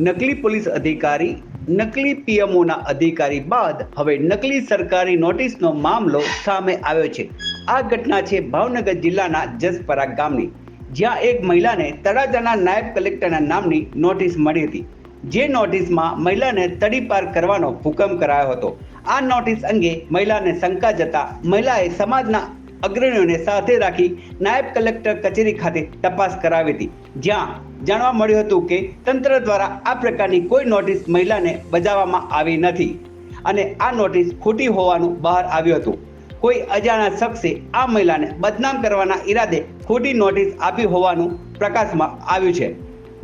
નકલી પોલીસ અધિકારી, નકલી પીએમઓના અધિકારી બાદ હવે નકલી સરકારી નોટિસનો મામલો સામે આવ્યો છે. આ ઘટના છે ભાવનગર જિલ્લાના જસપરા ગામની. જ્યાં એક મહિલાને તળાજાના નાયબ કલેક્ટરના નામની નોટિસ મળી હતી. જે નોટિસમાં મહિલાને તડીપાર કરવાનો હુકમ કરાયો હતો. આ નોટિસ અંગે મહિલાને શંકા જતા મહિલાએ સમાજના અગ્રણીઓને સાથે રાખી નાયબ કલેક્ટર કચેરી ખાતે તપાસ કરાવી હતી. જ્યાં જાણવા મળ્યું હતું કે તંત્ર દ્વારા આ પ્રકારની કોઈ નોટિસ મહિલાને બજાવવામાં આવી નથી અને આ નોટિસ ખોટી હોવાનું બહાર આવ્યું હતું. કોઈ અજાણા શખ્સે આ મહિલાને બદનામ કરવાના ઈરાદે ખોટી નોટિસ આપી હોવાનું પ્રકાશમાં આવ્યું છે.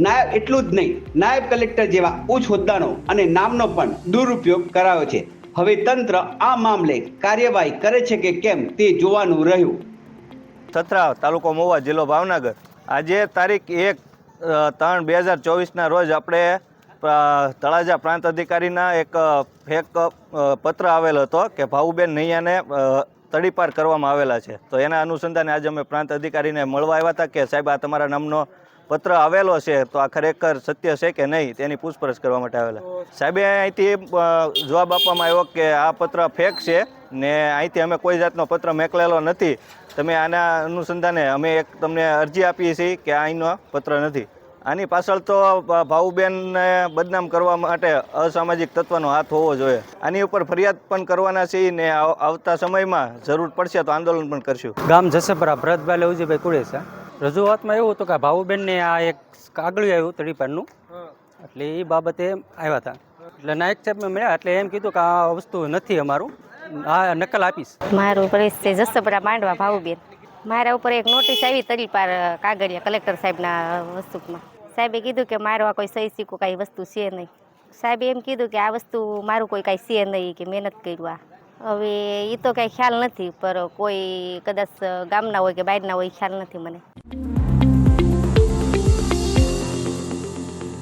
નાયબ એટલું જ નહીં, નાયબ કલેક્ટર જેવા ઉચ્ચ હોદ્દાનો અને નામનો પણ દુરુપયોગ કરાયો છે. હવે તંત્ર આ મામલે કાર્યવાહી કરે છે કે કેમ તે જોવાનું રહ્યું. થથરા તાલુકો મોવા જિલ્લો ભાવનગર. આજે તારીખ એક ત્રણ બે હજાર ચોવીસના રોજ આપણે તળાજા પ્રાંત અધિકારીના એક ફેક પત્ર આવેલ હતો કે ભાવુબેન નૈયાને તડીપાર કરવામાં આવેલા છે. તો એના અનુસંધાને આજે અમે પ્રાંત અધિકારીને મળવા આવ્યા હતા કે સાહેબ, આ તમારા નામનો પત્ર આવેલો છે, તો આ ખરેખર સત્ય છે કે નહીં તેની પૂછપરછ કરવા માટે આવેલા. સાહેબે અહીંથી જવાબ આપવામાં આવ્યો કે આ પત્ર ફેક છે ને અહીંથી અમે કોઈ જાતનો પત્ર મેકલેલો નથી. તમે આના અનુસંધાને અમે એક તમને અરજી આપીએ છીએ કે અહીંનો પત્ર નથી. આની પાછળ તો ભાવુબેનને બદનામ કરવા માટે અસામાજિક તત્વનો હાથ હોવો જોઈએ. આની ઉપર ફરિયાદ પણ કરવાના છીએ ને આવ- આવતા સમયમાં જરૂર પડશે તો આંદોલન પણ કરશું. ગામ જસેપરા, ભરતભાઈ લવજીભાઈ કુડેસા રજૂઆતમાં એવું હતું કે ભાવુબેનને આ એક કાગળિયું આવ્યું પરનું એટલે એ બાબતે આવ્યા હતા. એટલે નાયક સાહેબને મળ્યા એટલે એમ કીધું કે આ વસ્તુ નથી અમારું. આ નકલ આપીશ. મારું પરિસ છે જસપરા માંડવા ભાવુબેન. મારા ઉપર એક નોટિસ આવી તરી પાર કાગળિયા કલેક્ટર સાહેબના વસ્તુમાં સાહેબે કીધું કે મારો આ કોઈ સહી સિક્કો કાંઈ વસ્તુ છે નહીં. સાહેબે એમ કીધું કે આ વસ્તુ મારું કોઈ કાંઈ છે નહીં કે મહેનત કર્યું આ. હવે એ તો કાંઈ ખ્યાલ નથી પર કોઈ કદાચ ગામના હોય કે બહારના હોય ખ્યાલ નથી મને.